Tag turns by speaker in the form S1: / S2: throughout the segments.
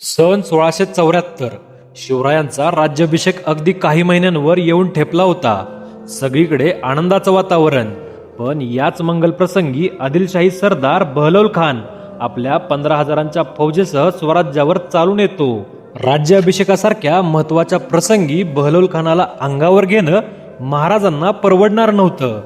S1: सन सोळाशे चौऱ्याहत्तर. शिवरायांचा राज्याभिषेक अगदी काही महिन्यांवर येऊन ठेपला होता. सगळीकडे आनंदाचं वातावरण. पण याच मंगल प्रसंगी आदिलशाही सरदार बहलोल खान आपल्या पंधरा हजारांच्या फौजेसह स्वराज्यावर चालून येतो. राज्याभिषेकासारख्या महत्त्वाच्या प्रसंगी बहलोल खानाला अंगावर घेणं महाराजांना परवडणार नव्हतं.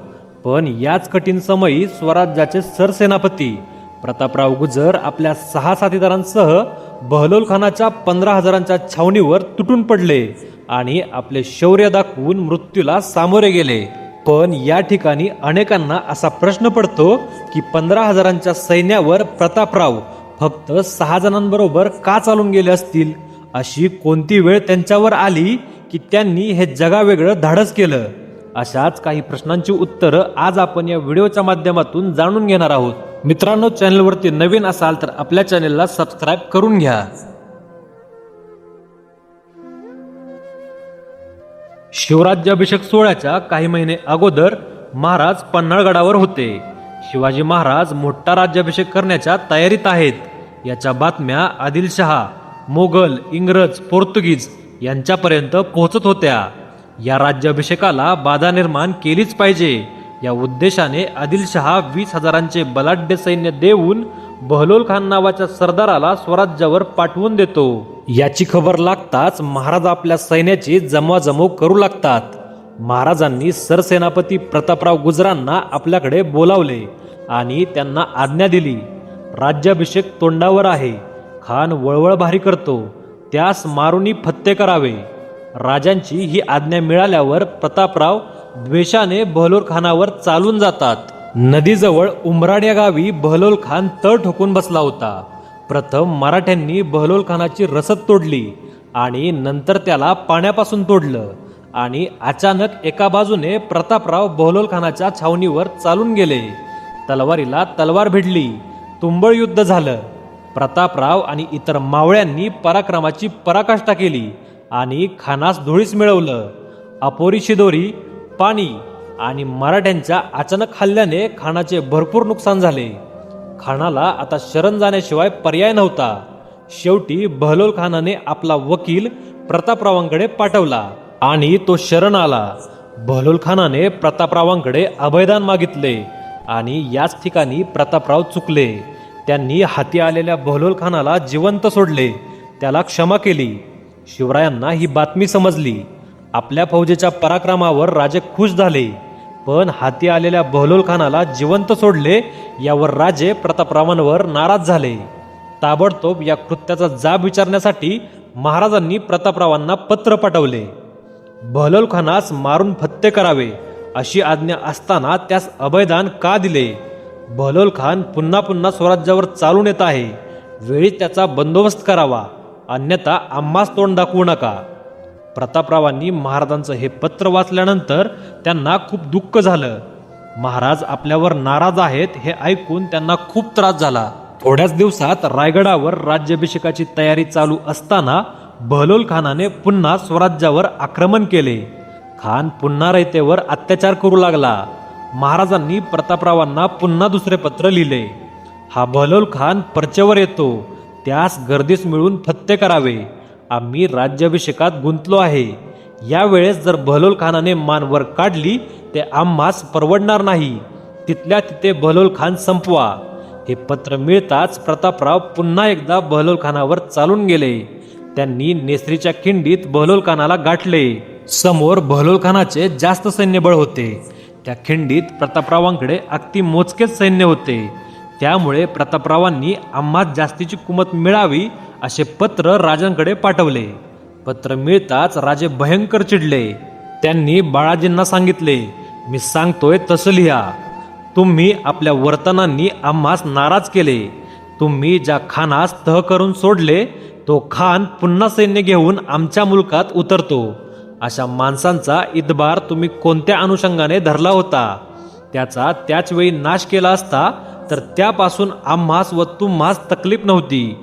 S1: पण याच कठीण समयी स्वराज्याचे सरसेनापती प्रतापराव गुजर आपल्या सहा साथीदारांसह बहलोल खानाच्या पंधरा हजारांच्या छावणीवर तुटून पडले आणि आपले शौर्य दाखवून मृत्यूला सामोरे गेले. पण या ठिकाणी अनेकांना असा प्रश्न पडतो की पंधरा हजारांच्या सैन्यावर प्रतापराव फक्त सहा जणांबरोबर का चालून गेले असतील? अशी कोणती वेळ त्यांच्यावर आली की त्यांनी हे जगावेगळं धाडस केलं? अशाच काही प्रश्नांची उत्तरं आज आपण या व्हिडिओच्या माध्यमातून जाणून घेणार आहोत. मित्रांनो चॅनलवरती नवीन असाल तर आपल्या चॅनलला सबस्क्राईब करून घ्या. शिवराज्याभिषेक सोहळ्याच्या काही महिने अगोदर महाराज पन्हाळगडावर होते. शिवाजी महाराज मोठा राज्याभिषेक करण्याच्या तयारीत आहेत. याच्या बातम्या आदिलशहा मोगल इंग्रज पोर्तुगीज यांच्यापर्यंत पोहोचत होत्या. या राज्याभिषेकाला बाधा निर्माण केलीच पाहिजे. या उद्देशाने आदिलशहा वीस हजारांचे बलाढ्य सैन्य देऊन बहलोल खान नावाच्या सरदाराला स्वराज्यावर पाठवून देतो. याची खबर लागताच महाराज आपल्या सैन्याची जमवाजमव करू लागतात. महाराजांनी सरसेनापती प्रतापराव गुजरांना आपल्याकडे बोलावले आणि त्यांना आज्ञा दिली. राज्याभिषेक तोंडावर आहे. खान वळवळ भारी करतो. त्यास मारुनी फत्ते करावे. राजांची ही आज्ञा मिळाल्यावर प्रतापराव द्वेषाने बहलोल खानावर चालून जातात. नदीजवळ उमराड या गावी बहलोल खान तळ ठोकून बसला होता. प्रथम मराठ्यांनी बहलोल खानाची रसद तोडली आणि नंतर त्याला पाण्यापासून तोडलं आणि अचानक एका बाजूने प्रतापराव बहलोल खानाच्या छावणीवर चालून गेले. तलवारीला तलवार भिडली. तुंबळ युद्ध झालं. प्रतापराव आणि इतर मावळ्यांनी पराक्रमाची पराकाष्ठा केली आणि खानास धुळीस मिळवलं. अपोरी शिदोरी पाणी आणि मराठ्यांच्या अचानक हल्ल्याने खानाचे भरपूर नुकसान झाले. खानाला आता शरण जाण्याशिवाय पर्याय नव्हता. शेवटी बहलोल खानाने आपला वकील प्रतापरावांकडे पाठवला आणि तो शरण आला. बहलोल खानाने प्रतापरावांकडे अभयदान मागितले आणि याच ठिकाणी प्रतापराव चुकले. त्यांनी हाती आलेल्या बहलोल खानाला जिवंत सोडले. त्याला क्षमा केली. शिवरायांना ही बातमी समजली. आपल्या फौजेच्या पराक्रमावर राजे खुश झाले. पण हाती आलेल्या बहलोल खानाला जिवंत सोडले यावर राजे प्रतापरावांवर नाराज झाले. ताबडतोब या कृत्याचा जाब विचारण्यासाठी महाराजांनी प्रतापरावांना पत्र पाठवले. बहलोल खानास मारून फत्ते करावे अशी आज्ञा असताना त्यास अभयदान का दिले? बहलोल खान पुन्हा पुन्हा स्वराज्यावर चालून येत आहे. वेळी त्याचा बंदोबस्त करावा अन्यथा आम्हास तोंड दाखवू नका. प्रतापरावांनी महाराजांचं हे पत्र वाचल्यानंतर त्यांना खूप दुःख झालं. महाराज आपल्यावर नाराज आहेत हे ऐकून त्यांना खूप त्रास झाला. थोड्याच दिवसात रायगडावर राज्याभिषेकाची तयारी चालू असताना बहलोल खानाने पुन्हा स्वराज्यावर आक्रमण केले. खान पुन्हा रयतेवर अत्याचार करू लागला. महाराजांनी प्रतापरावांना पुन्हा दुसरे पत्र लिहिले. हा बहलोल खान परचेवर येतो. त्यास गर्दीस मिळून फत्ते करावे. आम्ही राज्याभिषेकात गुंतलो आहे. यावेळेस जर बहलोल खानाने मान वर काढली ते आम्हास परवडणार नाही. तिथल्या तिथे बहलोल खान संपवा. हे पत्र मिळताच प्रतापराव पुन्हा एकदा बहलोल खानावर चालून गेले. त्यांनी नेसरीच्या खिंडीत बहलोल खानाला गाठले. समोर बहलोल खानाचे जास्त सैन्यबळ होते. त्या खिंडीत प्रतापरावांकडे अगदी मोजकेच सैन्य होते. त्यामुळे प्रतापरावांनी आम्हास जास्तीची कुमत मिळावी असे पत्र राजांकडे पाठवले. पत्र मिळताच राजे भयंकर चिडले. त्यांनी बाळाजींना सांगितले मी सांगतोय तसं लिहा. तुम्ही आपल्या वर्तनांनी आम्हास नाराज केले. तुम्ही ज्या खानास तह करून सोडले तो खान पुन्हा सैन्य घेऊन आमच्या मुलकात उतरतो. अशा माणसांचा इतबार तुम्ही कोणत्या अनुषंगाने धरला होता? त्याचा त्याच वेळी नाश केला असता तर त्यापासून आम्हास व तुम्हास तकलीफ नव्हती.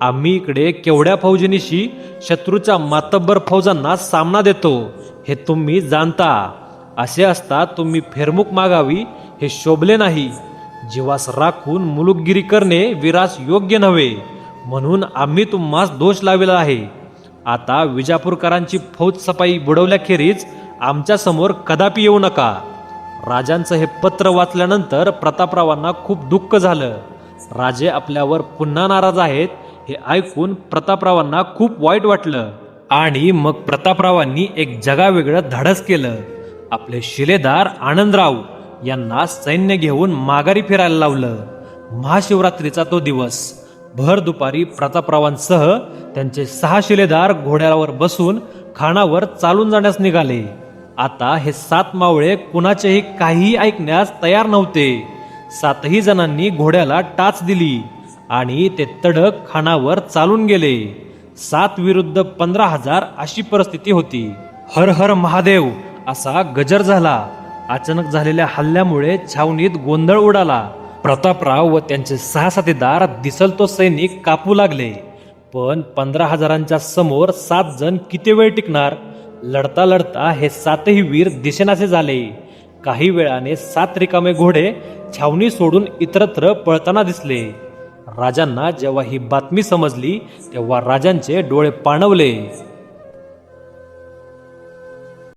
S1: आम्ही इकडे केवढ्या फौजनीशी शत्रूच्या मातब्बर फौजांना सामना देतो हे तुम्ही जाणता. असे असता तुम्ही फेरमुख मागावी हे शोभले नाही. जीवास राखून मुलुकगिरी करणे विरास योग्य नव्हे म्हणून आम्ही तुम्हास दोष लावला आहे. आता विजापूरकरांची फौज सफाई बुडवल्याखेरीज आमच्यासमोर कदापि येऊ नका. राजांचं हे पत्र वाचल्यानंतर प्रतापरावांना खूप दुःख झालं. राजे आपल्यावर पुन्हा नाराज आहेत हे ऐकून प्रतापरावांना खूप वाईट वाटलं. आणि मग प्रतापरावांनी एक जगावेगळं धाडस केलं. आपले शिलेदार आनंदराव यांना सैन्य घेऊन माघारी फिरायला लावलं. महाशिवरात्रीचा तो दिवस. भर दुपारी प्रतापरावांसह त्यांचे सहा शिलेदार घोड्यावर बसून खानावर चालून जाण्यास निघाले. आता हे सात मावळे कुणाचेही काहीही ऐकण्यास तयार नव्हते. सातही जणांनी घोड्याला टाच दिली आणि ते तडक खानावर चालून गेले. सात विरुद्ध पंधरा हजार अशी परिस्थिती होती. हर हर महादेव असा गजर झाला. अचानक झालेल्या हल्ल्यामुळे छावणीत गोंधळ उडाला. प्रतापराव व त्यांचे सहा साथीदार दिसल तो सैनिक कापू लागले. पण पंधरा हजारांच्या समोर सात जण किती वेळ टिकणार? लढता लढता हे सातही वीर दिसेनासे झाले. काही वेळाने सात रिकामे घोडे छावणी सोडून इतरत्र पळताना दिसले. राजांना जेव्हा ही बातमी समजली तेव्हा राजांचे डोळे पाणवले.